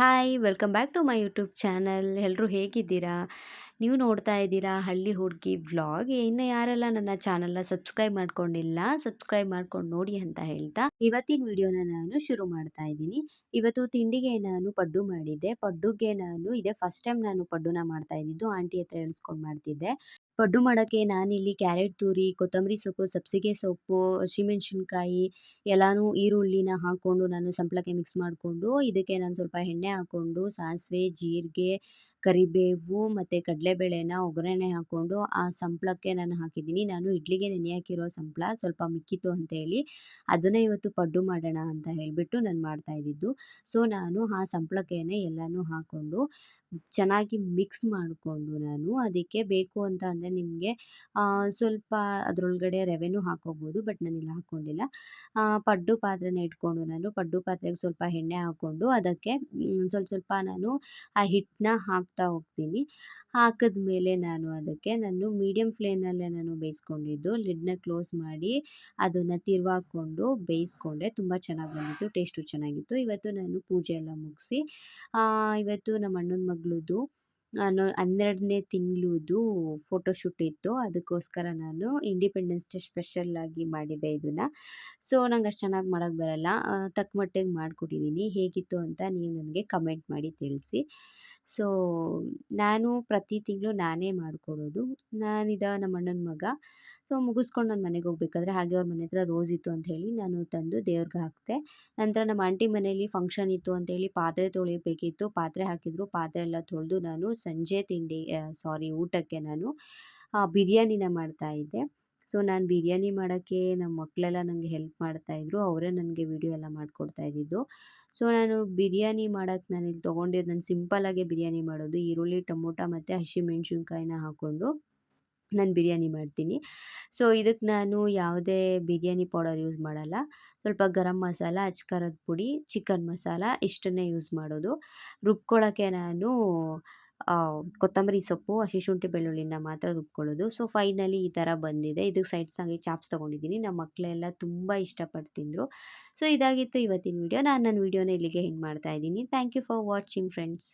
Hi welcome back to my YouTube channel ಎಲ್ಲರೂ ಹೇಗಿದ್ದೀರಾ? ನೀವು ನೋಡ್ತಾ ಇದ್ದೀರಾ ಹಳ್ಳಿ ಹುಡುಗಿ ವ್ಲಾಗ್ ಇನ್ನು ಯಾರೆಲ್ಲ ನನ್ನ ಚಾನಲ್ನ ಸಬ್ಸ್ಕ್ರೈಬ್ ಮಾಡ್ಕೊಂಡಿಲ್ಲ ಸಬ್ಸ್ಕ್ರೈಬ್ ಮಾಡ್ಕೊಂಡು ನೋಡಿ ಅಂತ ಹೇಳ್ತಾ, ಇವತ್ತಿನ ವಿಡಿಯೋನ ನಾನು ಶುರು ಮಾಡ್ತಾ ಇದ್ದೀನಿ. ಇವತ್ತು ತಿಂಡಿಗೆ ನಾನು ಪಡ್ಡು ಮಾಡಿದ್ದೆ. ಪಡ್ಡುಗೆ ನಾನು, ಇದೇ ಫಸ್ಟ್ ಟೈಮ್ ನಾನು ಪಡ್ಡುನ ಮಾಡ್ತಾ ಇದ್ದಿದ್ದು, ಆಂಟಿ ಹತ್ರ ಹೇಳ್ಸ್ಕೊಂಡು ಮಾಡ್ತಿದ್ದೆ. ಪಡ್ಡು ಮಾಡೋಕ್ಕೆ ನಾನಿಲ್ಲಿ ಕ್ಯಾರೆಟ್ ತುರಿ, ಕೊತ್ತಂಬರಿ ಸೊಪ್ಪು, ಸಬ್ಸಿಗೆ ಸೊಪ್ಪು ಹಸಿಮೆಣ್ಸಿನ್ಕಾಯಿ ಎಲ್ಲನೂ ಈರುಳ್ಳಿನ ಹಾಕ್ಕೊಂಡು ನಾನು ಸಂಪ್ಳಕ್ಕೆ ಮಿಕ್ಸ್ ಮಾಡಿಕೊಂಡು, ಇದಕ್ಕೆ ನಾನು ಸ್ವಲ್ಪ ಎಣ್ಣೆ ಹಾಕ್ಕೊಂಡು, ಸಾಸಿವೆ, ಜೀರಿಗೆ ಕರಿಬೇವು ಮತ್ತು ಕಡಲೆಬೇಳೆನ ಒಗ್ಗರಣೆ ಹಾಕ್ಕೊಂಡು ಆ ಸಂಪ್ಳಕ್ಕೆ ನಾನು ಹಾಕಿದ್ದೀನಿ. ನಾನು ಇಡ್ಲಿಗೆ ನೆನೆ ಹಾಕಿರೋ ಸಂಪ್ಳ ಸ್ವಲ್ಪ ಮಿಕ್ಕಿತ್ತು ಅಂತೇಳಿ ಅದನ್ನೇ ಇವತ್ತು ಪಡ್ಡು ಮಾಡೋಣ ಅಂತ ಹೇಳಿಬಿಟ್ಟು ನಾನು ಮಾಡ್ತಾ ಇದ್ದಿದ್ದು. ಸೊ, ನಾನು ಆ ಸಂಪ್ಳಕ್ಕೆನೆ ಎಲ್ಲನೂ ಹಾಕ್ಕೊಂಡು ಚೆನ್ನಾಗಿ ಮಿಕ್ಸ್ ಮಾಡಿಕೊಂಡು ನಾನು ಅದಕ್ಕೆ ಬೇಕು ಅಂತ ಅಂದರೆ ನಿಮಗೆ ಸ್ವಲ್ಪ ಅದರೊಳಗಡೆ ರವೆನೂ ಹಾಕೋಬೋದು, ಬಟ್ ನಾನಿಲ್ಲಿ ಹಾಕ್ಕೊಂಡಿಲ್ಲ ಪಡ್ಡು ಪಾತ್ರೆನ ಇಟ್ಕೊಂಡು ನಾನು ಪಡ್ಡು ಪಾತ್ರೆಗೆ ಸ್ವಲ್ಪ ಎಣ್ಣೆ ಹಾಕ್ಕೊಂಡು ಅದಕ್ಕೆ ಸ್ವಲ್ಪ ಸ್ವಲ್ಪ ನಾನು ಆ ಹಿಟ್ಟನ್ನ ಹಾಕ್ತಾ ಹೋಗ್ತೀನಿ. ಹಾಕಿದ ಮೇಲೆ ನಾನು ಅದಕ್ಕೆ ನಾನು ಮೀಡಿಯಮ್ ಫ್ಲೇಮಲ್ಲೇ ನಾನು ಬೇಯಿಸ್ಕೊಂಡಿದ್ದು. ಲಿಡ್ನ ಕ್ಲೋಸ್ ಮಾಡಿ ಅದನ್ನು ತಿರುವಾಕೊಂಡು ಬೇಯಿಸ್ಕೊಂಡೆ. ತುಂಬ ಚೆನ್ನಾಗಿ ಬಂದಿತ್ತು ಟೇಸ್ಟು ಚೆನ್ನಾಗಿತ್ತು. ಇವತ್ತು ನಾನು ಪೂಜೆ ಎಲ್ಲ ಮುಗಿಸಿ ಇವತ್ತು ನಮ್ಮ ಅಣ್ಣನ ಮಗಳದ್ದು ನಾನು ಹನ್ನೆರಡನೇ ತಿಂಗಳದು ಫೋಟೋಶೂಟ್ ಇತ್ತು. ಅದಕ್ಕೋಸ್ಕರ ನಾನು ಇಂಡಿಪೆಂಡೆನ್ಸ್ ಡೇ ಸ್ಪೆಷಲ್ಲಾಗಿ ಮಾಡಿದ್ದೆ ಇದನ್ನು. ಸೊ ನಂಗೆ ಅಷ್ಟು ಚೆನ್ನಾಗಿ ಮಾಡೋಕ್ಕೆ ಬರಲ್ಲ. ತಕ್ಕ ಮಟ್ಟಿಗೆ ಮಾಡಿಕೊಟ್ಟಿದ್ದೀನಿ ಹೇಗಿತ್ತು ಅಂತ ನೀವು ನನಗೆ ಕಮೆಂಟ್ ಮಾಡಿ ತಿಳಿಸಿ. ಸೊ, ನಾನು ಪ್ರತಿ ತಿಂಗಳು ನಾನೇ ಮಾಡಿಕೊಡೋದು. ನಾನಿದ ನಮ್ಮ ಅಣ್ಣನ ಮಗ. ಸೊ, ಮುಗಿಸ್ಕೊಂಡು ನಾನು ಮನೆಗೆ ಹೋಗ್ಬೇಕಾದ್ರೆ ಹಾಗೆ ಅವ್ರ ಮನೆ ಹತ್ರ ರೋಸ್ ಇತ್ತು ಅಂತ ಹೇಳಿ ನಾನು ತಂದು ದೇವ್ರಿಗೆ ಹಾಕಿದೆ ನಂತರ ನಮ್ಮ ಆಂಟಿ ಮನೇಲಿ ಫಂಕ್ಷನ್ ಇತ್ತು ಅಂತೇಳಿ ಪಾತ್ರೆ ತೊಳಿಬೇಕಿತ್ತು. ಪಾತ್ರೆ ಹಾಕಿದ್ರು. ಪಾತ್ರೆ ಎಲ್ಲ ತೊಳೆದು ನಾನು ಸಂಜೆ ತಿಂಡಿ ಸಾರಿ ಊಟಕ್ಕೆ ನಾನು ಬಿರಿಯಾನಿನ ಮಾಡ್ತಾಯಿದ್ದೆ ಸೊ, ನಾನು ಬಿರಿಯಾನಿ ಮಾಡೋಕ್ಕೆ ನಮ್ಮ ಮಕ್ಕಳೆಲ್ಲ ನನಗೆ ಹೆಲ್ಪ್ ಮಾಡ್ತಾಯಿದ್ರು ಅವರೇ ನನಗೆ ವಿಡಿಯೋ ಎಲ್ಲ ಮಾಡಿಕೊಡ್ತಾ ಇದ್ದಿದ್ದು. ಸೊ, ನಾನು ಬಿರಿಯಾನಿ ಮಾಡೋಕ್ಕೆ ಇಲ್ಲಿ ತೊಗೊಂಡಿದ್ದು ನಾನು ಸಿಂಪಲ್ಲಾಗೆ ಬಿರಿಯಾನಿ ಮಾಡೋದು. ಈರುಳ್ಳಿ, ಟೊಮೊಟೊ ಮತ್ತು ಹಸಿಮೆಣ್ಸಿನ್ಕಾಯಿನ ಹಾಕ್ಕೊಂಡು ನಾನು ಬಿರಿಯಾನಿ ಮಾಡ್ತೀನಿ. ಸೊ ಇದಕ್ಕೆ ನಾನು ಯಾವುದೇ ಬಿರಿಯಾನಿ ಪೌಡರ್ ಯೂಸ್ ಮಾಡಲ್ಲ. ಸ್ವಲ್ಪ ಗರಂ ಮಸಾಲ, ಅಚ್ಕಾರದ ಪುಡಿ, ಚಿಕನ್ ಮಸಾಲ ಇಷ್ಟನ್ನೇ ಯೂಸ್ ಮಾಡೋದು. ರುಬ್ಕೊಳ್ಳೋಕ್ಕೆ ನಾನು ಕೊತ್ತಂಬರಿ ಸೊಪ್ಪು ಹಸಿ ಶುಂಠಿ ಬೆಳ್ಳುಳ್ಳಿನ ಮಾತ್ರ ರುಬ್ಕೊಳ್ಳೋದು. ಸೊ ಫೈನಲಿ ಈ ಥರ ಬಂದಿದೆ. ಇದಕ್ಕೆ ಸೈಡ್ಸಾಗಿ ಚಾಪ್ಸ್ ತೊಗೊಂಡಿದ್ದೀನಿ. ನಮ್ಮ ಮಕ್ಕಳೆಲ್ಲ ತುಂಬ ಇಷ್ಟಪಟ್ಟು ತಿಂದರು. ಸೊ ಇದಾಗಿತ್ತು ಇವತ್ತಿನ ವಿಡಿಯೋ ನಾನು ನನ್ನ ವೀಡಿಯೋನ ಇಲ್ಲಿಗೆ ಹೆಂಗೆ ಮಾಡ್ತಾ ಇದ್ದೀನಿ. Thank you for watching friends